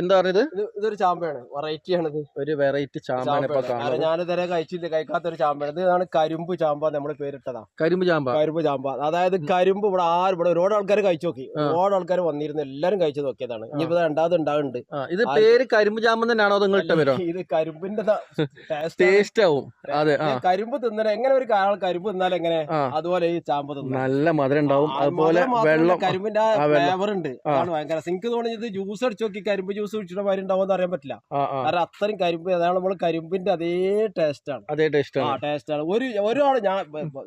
എന്താ പറഞ്ഞത്? ഇത് ഇതൊരു ചാമ്പയാണ്. വെറൈറ്റി ആണിത് ഒരു വെറൈറ്റി ചാമ്പാണ് ഇപ്പൊ കാണുന്നത്. ഞാനിതുവരെ കഴിച്ചില്ല. കഴിക്കാത്ത ഒരു ചാമ്പയാണ് ഇതാണ് കരിമ്പ് ചാമ്പ നമ്മൾ പേരിട്ടതാ. കരിമ്പ് ചാമ്പ. കരിമ്പ് ചാമ്പ. അതായത് കരിമ്പ് ഇവിടെ ആരും ഇവിടെ ഒരുപാട് ആൾക്കാർ കഴിച്ചു നോക്കി. ഒരുപാട് ആൾക്കാർ വന്നിരുന്നു. എല്ലാരും കഴിച്ചു നോക്കിയതാണ്. ഇനിയിപ്പോ രണ്ടാമത് ഉണ്ടാകുന്നുണ്ട് ഇത് പേര് കരിമ്പ് ചാമ്പ തന്നെയാണോ നിങ്ങൾ ഇട്ട പേരോ? ഇത് കരിമ്പിന്റെ ടേസ്റ്റ് ആവും. അതെ കരിമ്പ് തിന്നണ എങ്ങനെ ഒരു ആൾ കരിമ്പ് തിന്നാൽ എങ്ങനെ? അതുപോലെ ഈ ചാമ്പ തിന്നാം. നല്ല മധുരം ഉണ്ടാവും. അതുപോലെ വെള്ളം. കരിമ്പിന്റെ ഫ്ലേവർ ഉണ്ട്. ഭയങ്കര സിങ്ക് തോന്നിയത് ജ്യൂസ് അടിച്ചു നോക്കി കരിമ്പ് ജ്യൂസ് കുടിച്ചിട്ട് മാതിരി ഉണ്ടാവുമെന്ന് അറിയാൻ പറ്റില്ല. കാരണം അത്രയും കരിമ്പ് അതാണ് നമ്മൾ കരിമ്പിന്റെ അതേ ടേസ്റ്റ് ആണ്. അതേ ടേസ്റ്റ് ആ ടേസ്റ്റ് ആണ്. ഒരു ഒരാൾ ഞാൻ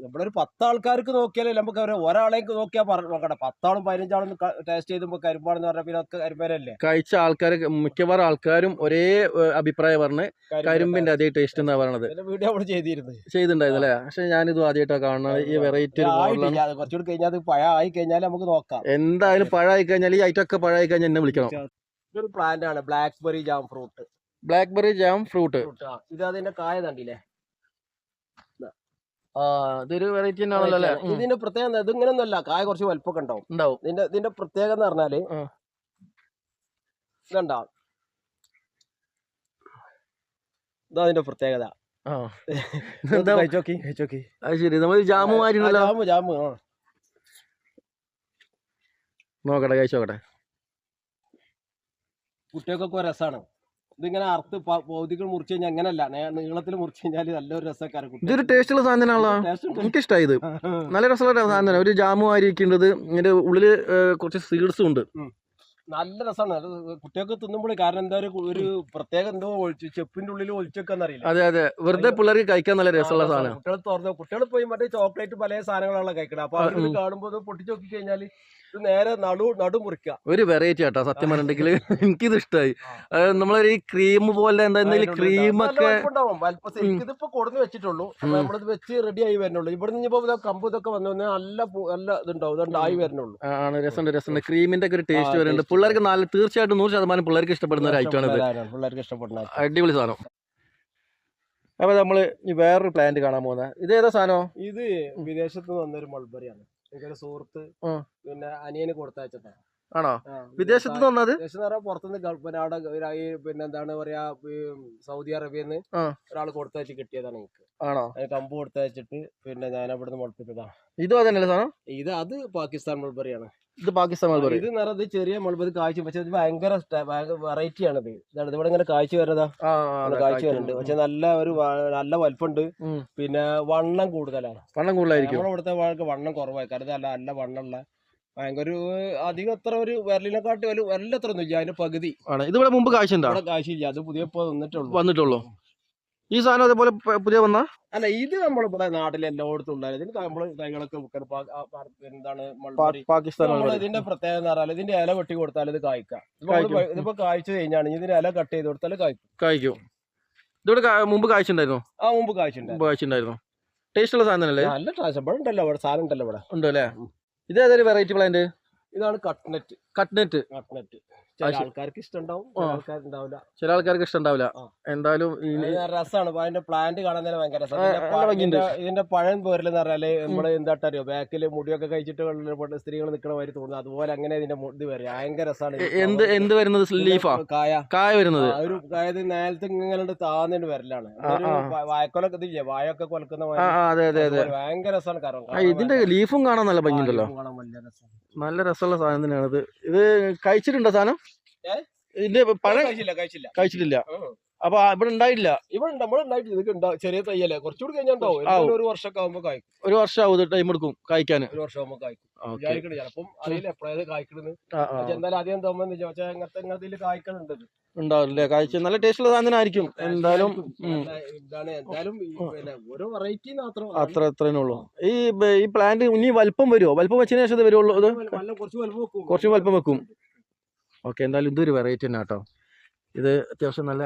ഇവിടെ ഒരു പത്താൾക്കാർക്ക് നോക്കിയാലേ നമുക്ക് അവരെ ഒരാളേക്ക് നോക്കിയാൽ പറഞ്ഞു നോക്കട്ടെ. പത്താളും പതിനഞ്ചാളും ടേസ്റ്റ് ചെയ്ത് കരിമ്പാണെന്ന് പറഞ്ഞാൽ പിന്നെ ഒക്കെ കരിമ്പരല്ലേ കഴിച്ച ആൾക്കാർ മിക്കവാറും ആൾക്കാരും ഒരേ അഭിപ്രായം പറഞ്ഞ് കരിമ്പിന്റെ അതേ ടേസ്റ്റ് എന്നാ പറയണത്. വീഡിയോ നമ്മൾ ചെയ്തിരുന്നു. ചെയ്തിട്ടുണ്ടായിരുന്നു അല്ലേ പക്ഷെ ഞാനിത് ആദ്യമായിട്ടാണ് കാണുന്നത്. ഈ വെറൈറ്റി കുറച്ചുകൂടി കഴിഞ്ഞാൽ പഴ ആയി കഴിഞ്ഞാൽ നമുക്ക് നോക്കാം. എന്തായാലും പഴ ആയി കഴിഞ്ഞാൽ ഈ ഐറ്റം ഒക്കെ ആയി കഴിഞ്ഞാൽ എന്നെ വിളിക്കണം. ഇതൊരു പ്ലാന്റ് ആണ്. Blackberry jam fruit blackberry jam fruit ഇത് അതിന്റെ കായ കണ്ടില്ലേ? ഇതൊരു വെറൈറ്റി ആണല്ലോ അല്ലേ. ഇതിന്റെ പ്രത്യേകത ഇത് ഇങ്ങനെയൊന്നുമല്ല കായ കുറച്ച് വലുപ്പമൊക്കെ ഉണ്ടാവും. ഉണ്ടാവും. ഇതിന്റെ ഇതിന്റെ പ്രത്യേകത എന്ന് പറഞ്ഞാൽ ഇതുണ്ടാവും ഇതുണ്ടാ? ഇതാ അതിന്റെ പ്രത്യേകത. ശരി. Jam jam jam. നോക്കട്ടെ കഴിച്ചു നോക്കട്ടെ കുട്ടികൾക്കൊക്കെ ഒരു രസമാണ് ഇതിങ്ങനെ അറുത്ത് പൗതികൾ മുറിച്ച് കഴിഞ്ഞാൽ അങ്ങനല്ല നീളത്തിൽ മുറിച്ച് കഴിഞ്ഞാൽ നല്ലൊരു രസക്കാരൻ ഇതൊരു ടേസ്റ്റുള്ള സാധനം തന്നെയാണല്ലോ എനിക്കിഷ്ടമായി ഇത്. നല്ല രസമുള്ള സാധനം തന്നെ ഒരു ജാമു ആയിരിക്കേണ്ടത് ഇതിന്റെ ഉള്ളിൽ കുറച്ച് സീഡ്സും ഉണ്ട്. നല്ല രസമാണ്. കുട്ടികൾക്ക് തിന്നുമ്പോൾ കാരണം എന്താ ഒരു പ്രത്യേക എന്തോ ഒഴിച്ച് ചെപ്പിന്റെ ഉള്ളിൽ ഒളിച്ചൊക്കെ അറിയില്ല? അതെ അതെ. വെറുതെ പിള്ളേർക്ക് കഴിക്കാൻ നല്ല രസമുള്ള സാധനം. കുട്ടികൾ തുറന്നു കുട്ടികൾ പോയി മറ്റേ ചോക്ലേറ്റ് പല സാധനങ്ങളാണല്ലോ കഴിക്കണം. അപ്പൊ ഇത് കാണുമ്പോൾ നോക്കി കഴിഞ്ഞാൽ ഇത് നേരെ നടു നടു മുറിക്കുക ഒരു വെറൈറ്റി ആട്ടോ സത്യം പറഞ്ഞിട്ടുണ്ടെങ്കിൽ. എനിക്കിത് ഇഷ്ടമായി നമ്മളൊരു ഈ ക്രീം പോലെ എന്തായാലും ക്രീമൊക്കെ ഇതിപ്പോ കൊടുന്ന് വെച്ചിട്ടുള്ളൂ. നമ്മളിത് വെച്ച് റെഡി ആയി വരുന്നുള്ളൂ. ഇവിടെ നിന്ന് ഇപ്പൊ കമ്പ് ഇതൊക്കെ വന്നു നല്ല നല്ല ഇതുണ്ടാവും. ഇതായി ആയി വരുന്നുള്ളൂ. ആണ്. രസമുണ്ട് രസമുണ്ട്. ക്രീമിന്റെ ഒക്കെ ഒരു ടേസ്റ്റ് വരുന്നുണ്ട്. പിള്ളേർക്ക് നല്ല തീർച്ചയായിട്ടും നൂറ് ശതമാനം പിള്ളേർക്ക് ഇഷ്ടപ്പെടുന്ന ഒരു ഐറ്റമാണ് പിള്ളേർക്ക് ഇഷ്ടപ്പെടുന്ന അടിപൊളി സാധനം. അപ്പൊ നമ്മൾ ഈ വേറൊരു പ്ലാന്റ് കാണാൻ പോകുന്നത്. ഇത് ഏതാ സാധനം? ഇത് വിദേശത്ത് നിന്ന് വന്നൊരു മൾബറിയാണ് എനിക്കൊരു സുഹൃത്ത് പിന്നെ അനിയന് കൊടുത്തയച്ചതാണ് ആണോ? വിദേശത്ത് നിന്ന് വന്നത്? വിദേശം എന്ന് പറഞ്ഞാൽ പുറത്തുനിന്ന് ഗൾഫ് പിന്നെ അവിടെ പിന്നെ എന്താണ് പറയാ സൗദി അറേബ്യന്ന് ആ. ഒരാൾ കൊടുത്തയച്ച് കിട്ടിയതാണ് എനിക്ക്. ആണോ? കമ്പ് കൊടുത്തയച്ചിട്ട് പിന്നെ ഞാൻ അവിടുന്ന് മുളപ്പിച്ചതാണ് ഇതും അതന്നെയല്ലേ സാധനം? ഇത് അത് പാകിസ്ഥാൻ മൾബറിയാണ് ഇത് പാകിസ്ഥാൻ മലബറി ഇത് നിറ ചെറിയ മൾബറി കാഴ്ച പക്ഷേ ഇത് ഭയങ്കര വെറൈറ്റി ആണ് ഇത് ഇതാണ് ഇവിടെ ഇങ്ങനെ കാഴ്ച വരുന്നതാ. കാഴ്ച വരുന്നുണ്ട്. പക്ഷെ നല്ല ഒരു നല്ല വലിപ്പമുണ്ട് ഉം. പിന്നെ വണ്ണം കൂടുതലാണ്. വണ്ണം കൂടുതലായിരിക്കും. നമ്മുടെ ഇവിടുത്തെ വാഴക്ക് വണ്ണം കുറവായി. കാരണം നല്ല നല്ല വണ്ണമുള്ള ഭയങ്കര ഒരു അധികം അത്ര ഒരു വിരലിനെക്കാട്ടി ഒരു വിരലത്ര ഒന്നും ഇല്ല അതിന്റെ പകുതി. ആണ്. ഇത് ഇവിടെ മുമ്പ് കാഴ്ച ഉണ്ടോ? ഇവിടെ കാശില്ല അത് പുതിയ വന്നിട്ടുള്ളൂ. വന്നിട്ടുള്ളൂ. ഈ സാധനം അതേപോലെ പുതിയ വന്ന? അല്ല ഇത് നമ്മളിവിടെ നാട്ടിൽ എല്ലായിടത്തും ഉണ്ടായിരുന്നു. ഇതിന് നമ്മൾ തൈകളൊക്കെ എന്താണ് പാകിസ്ഥാൻ ഇതിന്റെ പ്രത്യേകത എന്ന് പറഞ്ഞാൽ ഇതിന്റെ ഇല വെട്ടി കൊടുത്താൽ ഇത് കായ്ക്കാം. ഇതിപ്പോ കായ്ക്കും. കായ്ച്ചു കഴിഞ്ഞാണ് ഇതിന്റെ ഇല കട്ട് ചെയ്ത് കൊടുത്താൽ കായ്ക്കും. ഇതോടെ ഇതിവിടെ മുമ്പ് കാഴ്ച ഉണ്ടായിരുന്നു ആ മുമ്പ് കായ്ച്ചിട്ടുണ്ട് മുമ്പ് കാഴ്ച ഉണ്ടായിരുന്നു ടേസ്റ്റ് ഉള്ള സാധനം അല്ലേ നല്ല ട്രാൻസ് ഇവിടെ ഉണ്ടല്ലോ ഇവിടെ സാധനം ഉണ്ടല്ലോ ഇവിടെ. ഉണ്ടല്ലേ? ഇത് ഏതൊരു വെറൈറ്റി പ്ലാന്റ് ഇതാണ് കട്ട്നെറ്റ് കട്ട്നെറ്റ് കട്ട്നെറ്റ് ചില ആൾക്കാർക്ക് ഇഷ്ടമുണ്ടാവും ആ. ചില ആൾക്കാർക്ക് എന്തായാലും രസമാണ് അതിന്റെ പ്ലാന്റ് കാണാൻ തന്നെ ഭയങ്കര രസം. ഇതിന്റെ പഴം പോരലെന്ന് പറഞ്ഞാൽ നമ്മൾ എന്താട്ടറിയോ ബാക്കിൽ മുടിയൊക്കെ കഴിച്ചിട്ട് സ്ത്രീകൾ നിൽക്കണ മാതിരി തോന്നുന്നു. അതുപോലെ അങ്ങനെ ഇതിന്റെ മുടി ഇത് വരും. ഭയങ്കര രസമാണ് എന്ത് എന്ത് വരുന്നത്? ലീഫാ കായ. കായ വരുന്നത്. ഒരു അതായത് നേരത്തെ ഇങ്ങനെ താന്നിട്ട് വരലാണ്. വായക്കൊലൊക്കെ ഇതില്ലേ? വായൊക്കെ കൊലക്കുന്ന ഭയങ്കര രസമാണ് കാരണം ഇതിന്റെ ലീഫും കാണാൻ നല്ല ഭംഗിയുണ്ടല്ലോ. നല്ല രസം. രസമാണ് രസമുള്ള സാധനം തന്നെയാണ് ഇത് ഇത് കഴിച്ചിട്ടുണ്ടോ സാധനം? ഇതിന്റെ പഴം കഴിച്ചിട്ടില്ല. അപ്പൊ ഇവിടെ ഉണ്ടായില്ല. ഇവിടെ നമ്മളുണ്ടായിട്ട് ഇതൊക്കെ ഉണ്ടാവും ചെറിയ തയ്യല്ലേ കുറച്ചുകൂടി കഴിഞ്ഞാൽ ഒരു വർഷമൊക്കെ ആകുമ്പോ കായ്ക്കും. ഒരു വർഷം ആവും ടൈം എടുക്കും കായ്ക്കാൻ ഒരു വർഷം ആവുമ്പോ കായ്ക്കും. വിചാരിക്കണേ ചിലപ്പം അറിയില്ല കായ്ക്കണെന്ന് എന്തായാലും ആദ്യം ചോദിച്ചാൽ അങ്ങനത്തെ കായ്ക്കണുണ്ട്. ഉണ്ടാവില്ലേ? കഴിച്ച നല്ല ടേസ്റ്റുള്ള സാധനം ആയിരിക്കും. എന്തായാലും എന്തായാലും ഓരോ വെറൈറ്റി മാത്രം അത്ര അത്രേ ഉള്ളൂ. ഈ ഈ പ്ലാന്റ് ഇനി വലിപ്പം വരുമോ വലിപ്പം വെച്ചതിന് ശേഷം വരുവുള്ളൂ വരുള്ളൂ ഇത് കുറച്ച് വലുപ്പം വെക്കും. കുറച്ച് വലിപ്പം വെക്കും. ഓക്കെ എന്തായാലും ഇതൊരു വെറൈറ്റി തന്നെ കേട്ടോ ഇത് അത്യാവശ്യം നല്ല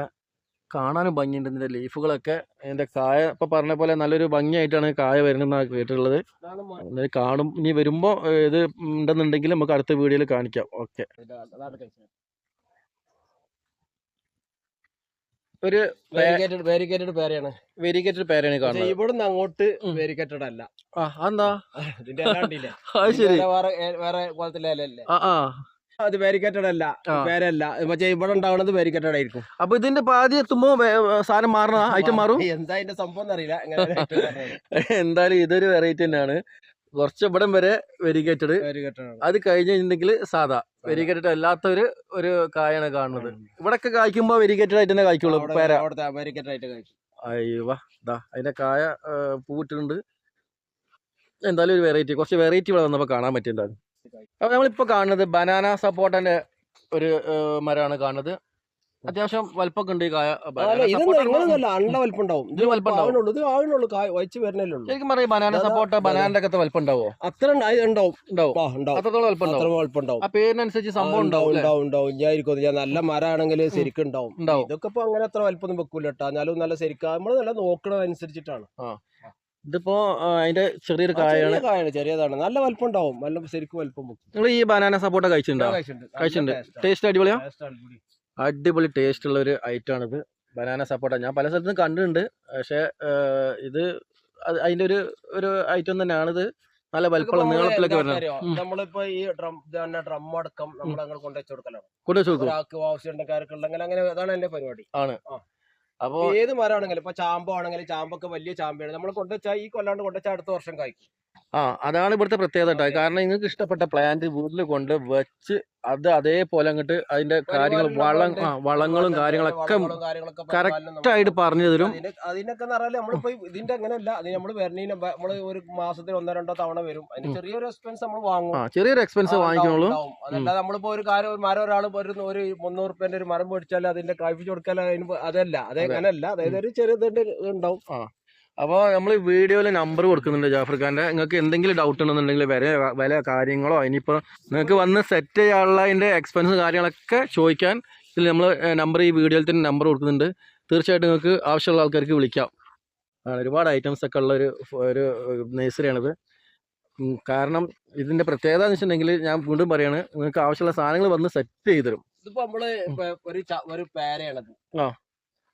കാണാനും ഭംഗിയുണ്ട്. ഇതിന്റെ ലീഫുകളൊക്കെ ഇതിന്റെ കായ ഇപ്പൊ പറഞ്ഞ പോലെ നല്ലൊരു ഭംഗിയായിട്ടാണ് കായ വരുന്നതെന്നാണ് കേട്ടിട്ടുള്ളത് കാണും. ഇനി വരുമ്പോൾ ഇത് ഉണ്ടെന്നുണ്ടെങ്കിൽ നമുക്ക് അടുത്ത വീഡിയോയിൽ കാണിക്കാം. ഓക്കെ. ഒരു വേരിക്കേറ്റഡ് വേരിക്കേറ്റഡ് പേരയാണ്. വെരിഗേറ്റഡ് പേരാണ് പക്ഷെ കാണുന്നത്. ഇവിടുന്ന് അങ്ങോട്ട്. വേരിക്കേറ്റഡ് അല്ല. ആ എന്താ? അത് ശരി. വേറെ വേറെ പോലത്തെ ആ ആ. അത് ബാരിക്കേറ്റഡ് അല്ല. പേരല്ല. പക്ഷേ ഇവിടെ ഉണ്ടാവുന്നത് ബാരിക്കേറ്റഡ് ആയിരിക്കും. അപ്പൊ ഇതിന്റെ പാതി എത്തുമ്പോ സാധനം മാറണ? ഐറ്റം മാറും? എന്താ ഇതിന്റെ സംഭവം അറിയില്ല എന്തായാലും ഇതൊരു വെറൈറ്റി തന്നെയാണ്. കുറച്ച് ഇവിടം വരെ വെരിഗേറ്റഡ് ബാരിക്കേറ്റഡ് അത് കഴിഞ്ഞ് കഴിഞ്ഞിട്ടുണ്ടെങ്കിൽ സാധാ. വെരിഗേറ്റഡ് അല്ലാത്ത ഒരു ഒരു കായാണ് കാണുന്നത്. ഇവിടൊക്കെ കായ്ക്കുമ്പോ വെരിഗേറ്റഡ് ആയിട്ട് തന്നെ കായ്ക്കുള്ളൂ പേര. അയ്യവ ദാ അതിന്റെ കായ പൂവിട്ടുണ്ട് എന്തായാലും ഒരു വെറൈറ്റി കുറച്ച് വെറൈറ്റി ഇവിടെ വന്നപ്പോൾ കാണാൻ പറ്റിയിട്ടുണ്ടായിരുന്നു അപ്പൊ നമ്മളിപ്പോ കാണുന്നത് ബനാന സപ്പോർട്ടന്റെ ഒരു മരമാണ് കാണുന്നത്. അത്യാവശ്യം വലിപ്പൊക്കെ ഉണ്ട് ഈ കായ അല്ല ഇതൊന്നും ഇങ്ങനൊന്നുമല്ല അണ്ട വലിപ്പം ഇത് ഇത് കായ് വരുന്നല്ലേ ഉള്ളൂ. ശരിക്കും പറയാം ബനാന സപ്പോർട്ട് ബനാനന്റെ ഒക്കെ വലിപ്പം ഉണ്ടാവോ. അത്ര ഉണ്ടാവും. അത്രത്തോളം ആ പേരിനനുസരിച്ച് സംഭവം ഉണ്ടാവും? ഉണ്ടാവും ഉണ്ടാവും. ഞാൻ ഞാൻ നല്ല മരമാണെങ്കിൽ ശരിക്കും ഉണ്ടാവും. ഇതൊക്കെ ഇപ്പൊ അങ്ങനെ അത്ര വലിപ്പൊന്നും വെക്കൂല കേട്ടോ. എന്നാലും നല്ല ശരിക്കും നമ്മൾ നല്ല നോക്കണതനുസരിച്ചിട്ടാണ്. ഇതിപ്പോ അതിന്റെ ചെറിയൊരു കായാണ്. കായാണ് ചെറിയതാണ്. നല്ല വലിപ്പം ഉണ്ടാവും നല്ല ശരിക്കും വലിപ്പം നിങ്ങൾ ഈ ബനാന സപ്പോർട്ട കഴിച്ചിട്ടുണ്ടോ? കഴിച്ചിട്ടുണ്ട്. ടേസ്റ്റ് അടിപൊളിയാ? അടിപൊളി. ടേസ്റ്റ് ഉള്ള ഒരു ഐറ്റം ആണിത് ബനാന സപ്പോർട്ട ഞാൻ പല സ്ഥലത്തും കണ്ടിട്ടുണ്ട്. പക്ഷെ ഇത് അതിന്റെ ഒരു ഒരു ഐറ്റം തന്നെയാണിത്. നല്ല വലിപ്പമുള്ള നമ്മൾ നീളത്തിലൊക്കെ വരുന്നത്. നമ്മളിപ്പോ ഈ ഡ്രം തന്നെ ഡ്രം അടക്കം നമ്മൾ അങ്ങനെ കൊണ്ടുവച്ചു കൊടുക്കലാണ്. കൊണ്ടുവച്ചു കൊടുക്കും. ആവശ്യമുണ്ടെങ്കിൽ അങ്ങനെ അതാണ് എന്റെ പരിപാടി. അപ്പോ ഏത് മരമാണെങ്കിലും ഇപ്പൊ ചാമ്പോ ആണെങ്കിലും ചാമ്പൊക്കെ വലിയ ചാമ്പയാണ്. നമ്മൾ കൊണ്ടുവച്ചാൽ ഈ കൊല്ലാണ്ട് കൊണ്ടുവച്ചാൽ അടുത്ത വർഷം കായ്ക്കും. ആ അതാണ് ഇവിടുത്തെ പ്രത്യേകത കേട്ടോ കാരണം നിങ്ങൾക്ക് ഇഷ്ടപ്പെട്ട പ്ലാന്റ് വീട്ടിൽ കൊണ്ട് വെച്ച് അത് അതേപോലെ അങ്ങോട്ട് അതിന്റെ കാര്യങ്ങൾ വളം ആ വളങ്ങളും കാര്യങ്ങളൊക്കെ കറക്റ്റ് ആയിട്ട് പറഞ്ഞു തരും അതിന് അതിനൊക്കെ പറഞ്ഞാൽ നമ്മളിപ്പോ ഇതിന്റെ അങ്ങനെയല്ല. അത് നമ്മൾ നമ്മൾ നമ്മൾ ഒരു മാസത്തിൽ ഒന്നോ രണ്ടോ തവണ വരും. അതിന്. ചെറിയൊരു എക്സ്പെൻസ് നമ്മൾ വാങ്ങും. ചെറിയൊരു എക്സ്പെൻസ് വാങ്ങിക്കണുള്ളൂ. അതല്ലാതെ നമ്മളിപ്പോ ഒരു കാര്യം ഒരു മരം ഒരാൾ ഒരു ഒരു മുന്നൂറ് റുപ്യന്റെ ഒരു മരം മേടിച്ചാൽ അതിന്റെ കായ്പിച്ച് കൊടുക്കാൻ അതിന് അതല്ല. അത്. അങ്ങനെയല്ല അതായത് ഒരു ചെറിയ ഇതുണ്ടാവും. ഉണ്ടാവും അപ്പോൾ നമ്മൾ ഈ വീഡിയോയിൽ നമ്പർ കൊടുക്കുന്നുണ്ട് ജാഫർ ഖാന്റെ നിങ്ങൾക്ക് എന്തെങ്കിലും ഡൗട്ട് ഉണ്ടെന്നുണ്ടെങ്കിൽ വില വില കാര്യങ്ങളോ ഇനിയിപ്പോൾ നിങ്ങൾക്ക് വന്ന് സെറ്റ് ചെയ്യാനുള്ള അതിന്റെ എക്സ്പെൻസ് കാര്യങ്ങളൊക്കെ ചോദിക്കാൻ ഇതിൽ നമ്മൾ നമ്പർ ഈ വീഡിയോയിൽ തന്നെ നമ്പർ കൊടുക്കുന്നുണ്ട്. തീർച്ചയായിട്ടും നിങ്ങൾക്ക് ആവശ്യമുള്ള ആൾക്കാർക്ക് വിളിക്കാം. ആണ് ഒരുപാട് ഐറ്റംസ് ഒക്കെ ഉള്ള ഒരു ഒരു നേഴ്സറിയാണിത് കാരണം ഇതിന്റെ പ്രത്യേകത എന്ന് വെച്ചിട്ടുണ്ടെങ്കിൽ ഞാൻ വീണ്ടും പറയാണ് നിങ്ങൾക്ക് ആവശ്യമുള്ള സാധനങ്ങൾ വന്ന് സെറ്റ് ചെയ്ത് തരും. ഇതിപ്പോ നമ്മൾ ഒരു ഒരു പേരയാണത്. ആ.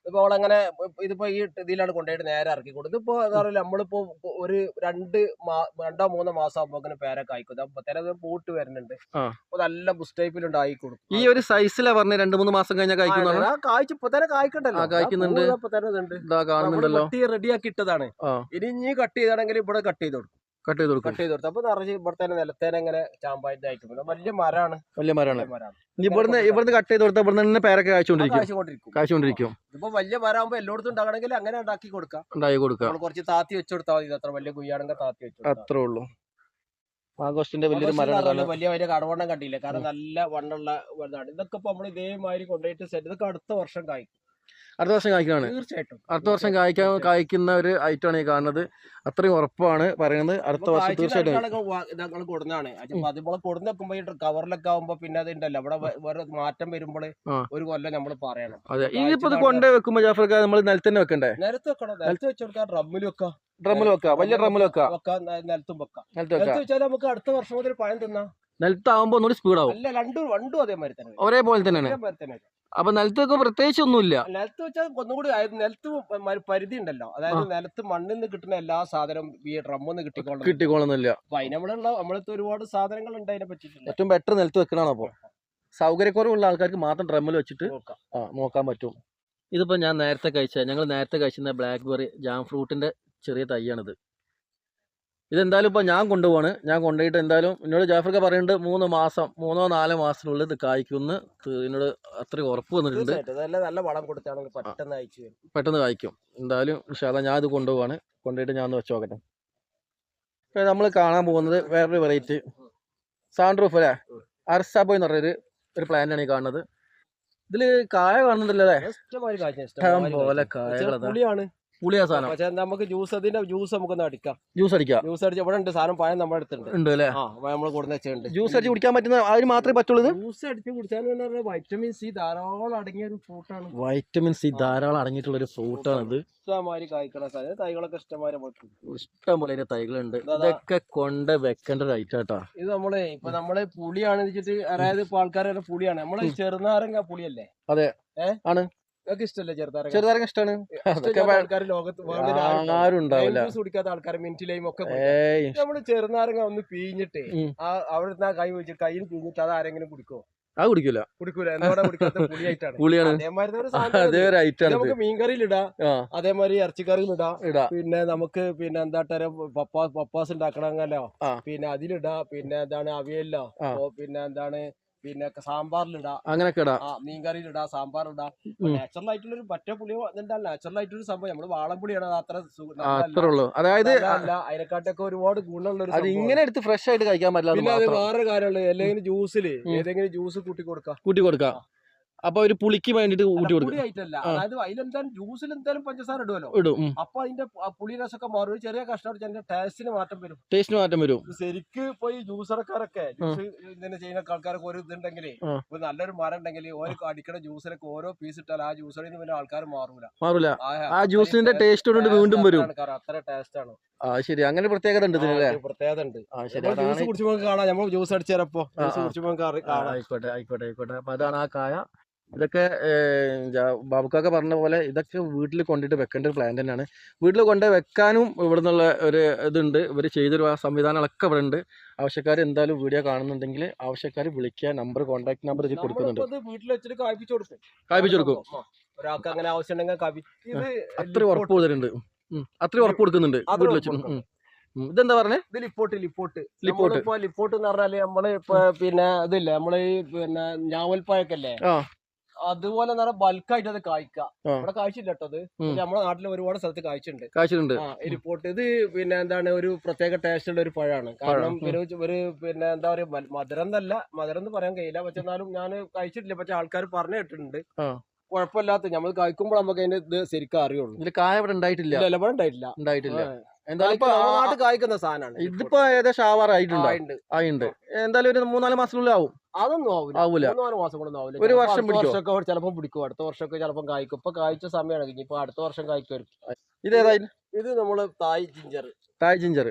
ഇതിപ്പോ അങ്ങനെ ഇതിപ്പോ ഈ ഇതിലാണ് കൊണ്ടുപോയിട്ട് നേരെ ഇറക്കി കൊടുത്തു ഇപ്പോൾ എന്താ പറയുക നമ്മളിപ്പോ ഒരു രണ്ട് മാ- രണ്ടോ മൂന്നോ മാസം ആകുമ്പോ പേര കായ്ക്കും അപ്പൊ തന്നെ അത് പൂട്ട് വരുന്നുണ്ട്. അപ്പോൾ അപ്പൊ നല്ല ബുഷ് ടൈപ്പിലുണ്ടായി കൊടുക്കും. ഈ ഒരു സൈസിലാണ് പറഞ്ഞത് രണ്ട് മൂന്ന് മാസം കഴിഞ്ഞാൽ കഴിക്കുന്ന ആ കായ്ച്ചു ഇപ്പൊ തന്നെ കായ്ക്കണ്ടല്ലോ. കായ്ക്കുന്നുണ്ട്. ആ, പൂ ഇപ്പൊ തന്നെ ഇതുണ്ട്. റെഡിയാക്കി ഇട്ടതാണ്. ഇനി ഇനി കട്ട് ചെയ്താണെങ്കിൽ ഇവിടെ കട്ട് ചെയ്ത് കൊടുക്കും. കട്ട് ചെയ്ത് കൊടുക്കും. കട്ട് ചെയ്ത് കൊടുത്തു. അപ്പൊ നിറച്ച് ഇവിടെ തന്നെ നിലത്തേനെ ഇങ്ങനെ ചാമ്പായിട്ട് അയക്കും വലിയ മരമാണ് വലിയ മരമാണ് വലിയ മരാണ്. ഇനി ഇവിടുന്ന് ഇവിടുന്ന് കട്ട് ചെയ്ത് കൊടുത്താൽ ഇവിടുന്ന് തന്നെ പേരൊക്കെ കാഴ്ചകൊണ്ടിരിക്കും കാഴ്ചകൊണ്ടിരിക്കും ഇപ്പൊ വലിയ മരാകുമ്പോ എല്ലായിടത്തും ഉണ്ടാകണമെങ്കിൽ അങ്ങനെ ഉണ്ടാക്കി കൊടുക്കാം. ഉണ്ടാക്കി കൊടുക്കാം. നമ്മൾ കുറച്ച് താത്തി വെച്ച് കൊടുത്താൽ മതി. അത്ര വലിയ കുയ്യാണെങ്കിൽ താത്തി വെച്ച് അത്രേ ഉള്ളൂ. ആഗോസ്റ്റിന്റെ വലിയൊരു മരം മരം വലിയ വലിയ കടവണ്ണം കണ്ടില്ല? കാരണം നല്ല വണ്ണുള്ള ഇതാണ്. ഇതൊക്കെ ഇപ്പൊ നമ്മൾ ഇതേമാതിരി കൊണ്ടുപോയിട്ട് സെറ്റ് ഇതൊക്കെ അടുത്ത വർഷം കായ്ക്കും. അടുത്ത വർഷം കായ്ക്കാണ് തീർച്ചയായിട്ടും. അടുത്ത വർഷം കായ്ക്കാൻ കായ്ക്കുന്ന ഒരു ഐറ്റമാണ് ഈ കാണുന്നത്. അത്രയും ഉറപ്പാണ് പറയുന്നത്. അടുത്ത വർഷം തീർച്ചയായിട്ടും കൊടുന്നാണ്. അതുപോലെ കൊടുന്ന് വെക്കുമ്പോ കവറിലൊക്കെ ആവുമ്പോ പിന്നെ അത് ഉണ്ടല്ലോ അവിടെ വേറെ മാറ്റം വരുമ്പോൾ ഒരു കൊല്ലം നമ്മൾ പറയണം. അതെ. ഇനിയിപ്പോ ഇത് കൊണ്ട് വെക്കുമ്പോ ജാഫർക്ക നമ്മൾ നിലത്ത് തന്നെ വെക്കണ്ടേ? നിലത്ത് വെക്കണം? നിലത്ത് വെച്ച് കൊടുക്കാം ഡ്രമ്മിൽ വെക്കാം. ഡ്രമ്മിൽ വെക്കാം. വലിയ ഡ്രമ്മിൽ വെക്കാം. നിലത്തും വെക്കാം. നിലത്ത് വെച്ചാൽ നമുക്ക് അടുത്ത വർഷം മുതൽ പഴം തിന്നാം. നിലത്താവുമ്പോ ഒന്നുകൂടി സ്പീഡാവും അല്ല രണ്ടും രണ്ടും അതേമാതിരി തന്നെ. ഒരേപോലെ തന്നെയാണ്. അപ്പൊ നിലത്ത് വെക്കുമ്പോൾ പ്രത്യേകിച്ച് ഒന്നുമില്ല നിലത്ത് വെച്ചാൽ ഒന്നുകൂടി നിലത്ത് പരിധി ഉണ്ടല്ലോ. അതായത് നിലത്ത് മണ്ണിൽ നിന്ന് കിട്ടുന്ന എല്ലാ സാധനവും ഈ ഡ്രമ്മിൽ നിന്ന് കിട്ടിക്കോളും കിട്ടിക്കോളുന്നില്ല. അപ്പൊ അതിന് നമ്മളുള്ള നമ്മളടുത്ത് ഒരുപാട് സാധനങ്ങൾ ഉണ്ട് അതിനെ പറ്റിയിട്ടില്ല? ഏറ്റവും ബെറ്റർ നിലത്ത് വെക്കണതാണ് അപ്പോൾ സൗകര്യക്കുറവുള്ള ആൾക്കാർക്ക് മാത്രം ഡ്രമ്മിൽ വെച്ചിട്ട് ആ നോക്കാൻ പറ്റും. ഇതിപ്പോൾ ഞാൻ നേരത്തെ കഴിച്ച ഞങ്ങൾ നേരത്തെ കഴിച്ചിരുന്ന ബ്ലാക്ക് ബെറി ജാം ഫ്രൂട്ടിന്റെ ചെറിയ തൈയാണിത്. ഇതെന്തായാലും ഇപ്പോൾ ഞാൻ കൊണ്ടുപോവാണ്. ഞാൻ കൊണ്ടുപോയിട്ട് എന്തായാലും എന്നോട് ജാഫർക്ക പറയുന്നുണ്ട് മൂന്ന് മാസം മൂന്നോ നാലോ മാസത്തിനുള്ളിൽ ഇത് കായ്ക്കുമെന്ന് എന്നോട് അത്രയും ഉറപ്പ് വന്നിട്ടുണ്ട്. നല്ല വളം കൊടുത്താണെങ്കിൽ പെട്ടെന്ന് കായ്ക്കും. എന്തായാലും ഇൻഷാല്ല ഞാൻ ഇത് കൊണ്ടുപോവാണ്. കൊണ്ടുപോയിട്ട് ഞാൻ ഒന്ന് വെച്ച് നോക്കട്ടെ. നമ്മൾ കാണാൻ പോകുന്നത് വേറൊരു വെറൈറ്റി സാൻഡ്രൂഫ് റൂഫ് അല്ലേ അർസാബോയ് എന്ന് പറഞ്ഞൊരു ഒരു പ്ലാന്റാണ് ഈ കാണുന്നത്. ഇതിൽ കായ കാണുന്നുണ്ടല്ലോ അല്ലേ? പോലെ കായകളതാ പുളിയാണ്. പുളിയാ സാധനം. പക്ഷെ നമുക്ക് ജ്യൂസ് അതിന്റെ ജ്യൂസ് നമുക്ക് അടിക്കാം. ജ്യൂസ് അടിക്കാം. ജ്യൂസ് അടിച്ച് ഇവിടെ ഉണ്ട് സാധനം പഴം നമ്മുടെ അടുത്തുണ്ട്. ഉണ്ട് അല്ലേ? ആ നമ്മൾ കൊടുന്ന് വെച്ചിട്ടുണ്ട്. ജ്യൂസ് അടിച്ച് കുടിക്കാൻ പറ്റുന്ന അതിന് മാത്രമേ പറ്റുള്ളൂ ജ്യൂസ് അടിച്ച് കുടിച്ചാൽ വൈറ്റമിൻ സി ധാരാളം അടങ്ങിയ ഒരു ഫ്രൂട്ടാണ് വൈറ്റമിൻ സി ധാരാളം അടങ്ങിയിട്ടുള്ള ഒരു ഫ്രൂട്ടാണ് ഇത്. ഇഷ്ടമാതിരി കായ്ക്കണ സാധനം. തൈകളൊക്കെ ഇഷ്ടമാതിരി ഇഷ്ടംപോലെ ഇഷ്ടം പോലെ അതിന്റെ തൈകളുണ്ട്. ഇതാ. ഇതൊക്കെ കൊണ്ട് വെക്കേണ്ട ഒരു ഐറ്റം കേട്ടോ ഇത് നമ്മളെ ഇപ്പൊ നമ്മൾ പുളിയാണ് വെച്ചിട്ട് അതായത് ഇപ്പൊ ആൾക്കാരെ പുളിയാണ്. നമ്മൾ ചെറുനാരങ്ങ പുളിയല്ലേ? അതെ. ഏ? ആണ്. നിങ്ങൾക്ക് ചെറുതാരങ്ങ ഇഷ്ടമാണ് ആൾക്കാർ ലോകത്ത് ആരും ഉണ്ടാവില്ല. കുടിക്കാത്ത ആൾക്കാർ ഒക്കെ. നമ്മൾ ചെറുനാരങ്ങ ഒന്ന് ആ അവിടുന്ന് ആ കൈ വെച്ച് കയ്യിൽ പിഴിഞ്ഞിട്ട് അത് ആരെങ്കിലും കുടിക്കോ അത് കുടിക്കൂല. നമുക്ക് മീൻകറിയിൽ ഇടാം. അതേമാതിരി ഇറച്ചിക്കറിയിൽ ഇടാം. ഇടാ. പിന്നെ നമുക്ക് പിന്നെ എന്താ പപ്പാസ് പപ്പാസ് ഉണ്ടാക്കണമെങ്കിലോ പിന്നെ അതിലിടാ. പിന്നെ എന്താണ് അവിയലിലോ? പിന്നെ എന്താണ് പിന്നെ സാമ്പാറിലിടാ. അങ്ങനെയൊക്കെ ഇടാ ആ മീൻകറിയിലിടാ സാമ്പാർ ഉം. നാച്ചുറൽ ആയിട്ടുള്ള ഒരു പറ്റ പുളി നാച്ചുറൽ ആയിട്ടൊരു സംഭവം. നമ്മൾ വാളംപുളിയാണ് ഇടാ അത്ര അത്രേ ഉള്ളൂ. അതായത്. അതിനെക്കാട്ടൊക്കെ ഒരുപാട് ഗുണമുള്ള ഒരു അത് ഇങ്ങനെ എടുത്ത് ഫ്രഷ് ആയിട്ട് കഴിക്കാൻ പറ്റില്ല പിന്നെ അത് വേറൊരു കാര്യമുള്ളൂ അല്ലെങ്കിൽ ജ്യൂസിൽ ഏതെങ്കിലും ജ്യൂസ് കൂട്ടി കൊടുക്കാം കൂട്ടി കൊടുക്കാം അപ്പൊ ഒരു പുളിക്ക് വേണ്ടിട്ട് കൂട്ടി കൊടുക്കും. ആയിട്ടല്ല. അതായത് അതിലെന്തായാലും ജ്യൂസിൽ എന്തായാലും പഞ്ചസാര ഇടുമല്ലോ ഇടും. അപ്പൊ അതിന്റെ പുളി രസമൊക്കെ മാറും. ചെറിയ അടിച്ച് അതിന്റെ ടേസ്റ്റിന് മാറ്റം വരും. ടേസ്റ്റിന് മാറ്റം വരും. ശരിക്ക് ഇപ്പൊ ഈ ജ്യൂസറക്കാരൊക്കെ ജ്യൂസ് ഇങ്ങനെ ചെയ്യുന്ന ആൾക്കാരൊക്കെ ഒരു ഇതുണ്ടെങ്കിൽ ഇപ്പൊ നല്ലൊരു മരം ഉണ്ടെങ്കിൽ ഓരോ അടിക്കണ ജ്യൂസിലൊക്കെ ഓരോ പീസ് ഇട്ടാൽ ആ ജ്യൂസിൽ നിന്ന് പിന്നെ ആൾക്കാർ മാറൂല. മാറൂല. ആ ജ്യൂസിന്റെ ടേസ്റ്റ് കൊണ്ട് വീണ്ടും വരും. അത്ര ടേസ്റ്റ് ആണ്. ആ ശരി. അങ്ങനെ പ്രത്യേകത ഉണ്ട് ഇതിനല്ലേ പ്രത്യേകത ഉണ്ട്. ആ ശരി. ജ്യൂസ് കുടിച്ചു കാണാം. നമ്മൾ ജ്യൂസ് അടിച്ചപ്പോ തരപ്പോ ആയിക്കോട്ടെ ആയിക്കോട്ടെ ആയിക്കോട്ടെ. അപ്പൊ അതാണ് ആ കായ. ഇതൊക്കെ ബാബുക്കൊക്കെ പറഞ്ഞ പോലെ ഇതൊക്കെ വീട്ടിൽ കൊണ്ടിട്ട് വെക്കേണ്ട ഒരു പ്ലാൻ തന്നെയാണ്. വീട്ടിൽ കൊണ്ട് വെക്കാനും ഇവിടെ നിന്നുള്ള ഒരു ഇതുണ്ട്. ഇവർ ചെയ്തൊരു ആ സംവിധാനങ്ങളൊക്കെ ഇവിടെ ഉണ്ട് ആവശ്യക്കാർ എന്തായാലും വീഡിയോ കാണുന്നുണ്ടെങ്കിൽ ആവശ്യക്കാർ വിളിക്കുക. നമ്പർ കോൺടാക്ട് നമ്പർ ഇതിൽ കൊടുക്കുന്നുണ്ട്. വീട്ടിൽ വെച്ചിട്ട് കായ്പിച്ചു കൊടുക്കും. കായ്പിച്ചു കൊടുക്കും. ആ. ഒരാൾക്ക് അങ്ങനെ ആവശ്യമുണ്ടെങ്കിൽ അത്ര ഉറപ്പ് കൊടുത്തിട്ടുണ്ട്. അത്ര ഉറപ്പ് കൊടുക്കുന്നുണ്ട് വീട്ടിൽ ഉറപ്പ് വെച്ച് ഉം, ഉം. ഇതെന്താ പറഞ്ഞേ? ഇത് ലിപ്പോട്ട് ലിപ്പോട്ട് ലിപ്പോട്ട്. ഇപ്പൊ ലിപ്പോട്ട് എന്ന് പറഞ്ഞാൽ നമ്മൾ ഇപ്പൊ പിന്നെ ഇതില്ലേ. നമ്മൾ പിന്നെ ഞാവൽപ്പായൊക്കെ ആ. അതുപോലെ എന്ന് പറഞ്ഞാൽ ബൾക്കായിട്ട് അത് കായ്ക്ക. ഇവിടെ കാഴ്ചയില്ല കേട്ടോ അത്. നമ്മുടെ നാട്ടിൽ ഒരുപാട് സ്ഥലത്ത് കാഴ്ചയുണ്ട്. ഈ ഇത് പിന്നെ എന്താണ് ഒരു പ്രത്യേക ടേസ്റ്റ് ഉള്ള ഒരു പഴമാണ്. കാരണം. ഒരു ഒരു പിന്നെ എന്താ പറയുക മധുരം എന്നല്ല മധുരം എന്ന് പറയാൻ കഴിയില്ല. പക്ഷെ എന്നാലും ഞാൻ കഴിച്ചിട്ടില്ല. പക്ഷെ ആൾക്കാർ പറഞ്ഞു കേട്ടിട്ടുണ്ട്. കുഴപ്പമില്ലാത്ത നമ്മൾ കഴിക്കുമ്പോൾ നമുക്ക് അതിന്റെ ഇത് ശരിക്കും അറിയുള്ളൂ. കായ ഇവിടെ ഉണ്ടായിട്ടില്ല. ഉണ്ടായിട്ടില്ല. ഉണ്ടായിട്ടില്ല. എന്തായാലും കായ്ക്കുന്ന സാധനമാണ് ഇതിപ്പോ ഏകദേശം ആവാറായിട്ടുണ്ട് ആയിണ്ട് എന്തായാലും ഒരു മൂന്നാൽ മാസത്തിനുള്ളിൽ ആവും. അതൊന്നും ആവില്ല മാസം കൊണ്ടൊന്നും ആവില്ല ഒരു ചിലപ്പോ വർഷം? വർഷമൊക്കെ ചിലപ്പോൾ പിടിക്കും. അടുത്ത വർഷമൊക്കെ ചിലപ്പോൾ കായ്ക്കും. ഇപ്പൊ കായ്ച്ച സമയമാണ്. ഇനിയിപ്പോ അടുത്ത വർഷം കായ്ക്കുമായിരിക്കും. ഇതേതാ ഇത് നമ്മൾ തായ് ജിഞ്ചർ തായ് ജിഞ്ചർ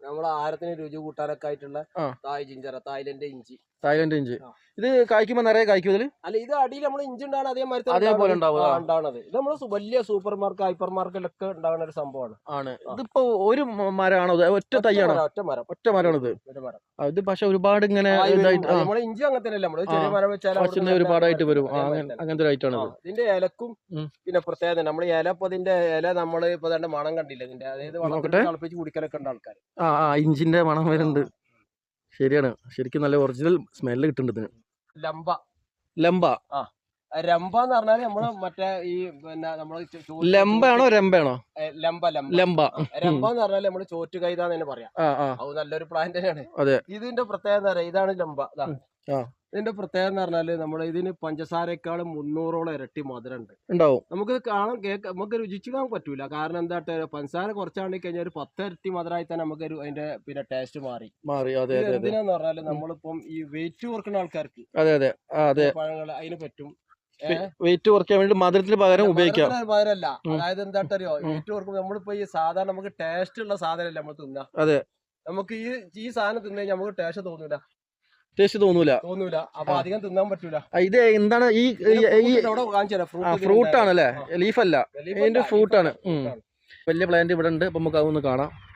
നമ്മളെ ആരത്തിന് രുചി കൂട്ടാനൊക്കെ ആയിട്ടുള്ള തായ് ജിഞ്ചർ തായ്ലൻഡ് ഇഞ്ചി. തായ്ലൻഡ് ഇഞ്ചി. ഇത് കായ്ക്കുമ്പോ നിറയെ കായ്ക്കും ഇതിൽ? അല്ല ഇത് അടിയിൽ നമ്മൾ ഇഞ്ചി ഉണ്ടാണ് അതേമാതിരി അതേപോലെ. ഉണ്ടാവണത്. ഇത് നമ്മൾ സു- വലിയ സൂപ്പർ മാർക്കറ്റ് ഹൈപ്പർ മാർക്കറ്റിലൊക്കെ ഉണ്ടാകുന്ന ഒരു സംഭവമാണ്. ആണ്. ഇതിപ്പോ ഒരു മരമാണോ ഒറ്റ തൈയാണോ? ഒറ്റ മരം. ഒറ്റ മരമാണ് ഇത്? ഇത് പക്ഷെ ഒരുപാട് ഇങ്ങനെ നമ്മളെ ഇഞ്ചി അങ്ങനെ തന്നെയല്ലേ നമ്മൾ ചെറിയ ആ. മരം വെച്ചാൽ ഒരുപാടായിട്ട് വരും. അങ്ങനത്തെ ആണ് ഇതിന്റെ ഇലക്കും പിന്നെ പ്രത്യേകത നമ്മൾ ഇല ഇപ്പൊ ഇതിന്റെ ഇല നമ്മൾ ഇപ്പൊ തന്നെ മണം കണ്ടില്ല ഇതിന്റെ? അതായത് കുടിക്കാനൊക്കെ. തിളപ്പിച്ച് കുടിക്കലൊക്കെ ഉണ്ട് ആൾക്കാർ ആ ആ ഇഞ്ചിന്റെ മണം വരുന്നുണ്ട്. ശരിയാണ്. ശരിക്കും നല്ല ഒറിജിനൽ സ്മെല്ല് കിട്ടുന്നുണ്ട് ഇതിന്. ലംബ. ലംബ. രംബ എന്ന് പറഞ്ഞാൽ നമ്മൾ മറ്റേ ഈ പിന്നെ നമ്മൾ ലംബാണോ രംബാണോ ലംബ ലംബ. ലംബ. രംബ എന്ന് പറഞ്ഞാൽ നമ്മൾ ചോറ്റു കൈതാന്ന് തന്നെ പറയാം. ആ ആ. അത് നല്ലൊരു പ്ലാന്റ് തന്നെയാണ്. ഇതിന്റെ പ്രത്യേകത ഇതാണ് ലംബ. ആ. ഇതിന്റെ പ്രത്യേകത എന്ന് പറഞ്ഞാൽ നമ്മൾ ഇതിന് പഞ്ചസാരക്കാളും മുന്നൂറോളം ഇരട്ടി മധുരം ഉണ്ട് ഉണ്ടാവും. നമുക്ക് കാണാൻ കേൾക്ക നമുക്ക് രുചിക്കാൻ പറ്റൂല. കാരണം എന്താ പഞ്ചസാര കുറച്ചാണ്ടി കഴിഞ്ഞാൽ ഒരു പത്ത് ഇരട്ടി മധുരമായി തന്നെ നമുക്ക് അതിന്റെ പിന്നെ ടേസ്റ്റ് മാറി. മാറി. അതെ അതെ എന്തിനാന്ന് പറഞ്ഞാൽ നമ്മളിപ്പം ഈ വെയിറ്റ് കുറക്കുന്ന ആൾക്കാർക്ക് അതെ അതെ. അതെ. പഴങ്ങൾ അതിന് പറ്റും. വെയിറ്റ് കുറയ്ക്കാൻ വേണ്ടി മധുരത്തിന് പകരം ഉപയോഗിക്കാം. പകരമല്ല. അതായത് എന്താ അറിയോ. വെയിറ്റ് കുറക്കുമ്പോൾ നമ്മളിപ്പോ ഈ സാധാരണ നമുക്ക് ടേസ്റ്റ് ഉള്ള സാധനമല്ല നമ്മൾ തിന്നാ? അതെ. നമുക്ക് ഈ ഈ സാധനം തിന്നു കഴിഞ്ഞാൽ നമുക്ക് ടേസ്റ്റ് തോന്നൂല. ടേസ്റ്റ് തോന്നൂല. തോന്നൂല. അപ്പൊ. അധികം തിന്നാൻ പറ്റൂല. ഇത് എന്താണ് ഈ ഫ്രൂട്ട് ആണ് ആണല്ലേ? ലീഫ് അല്ല. ഇതിന്റെ അല്ല, ആണ്. വലിയ പ്ലാന്റ് ഇവിടെ ഉണ്ട്. അപ്പൊ നമുക്ക് അതൊന്ന് കാണാം.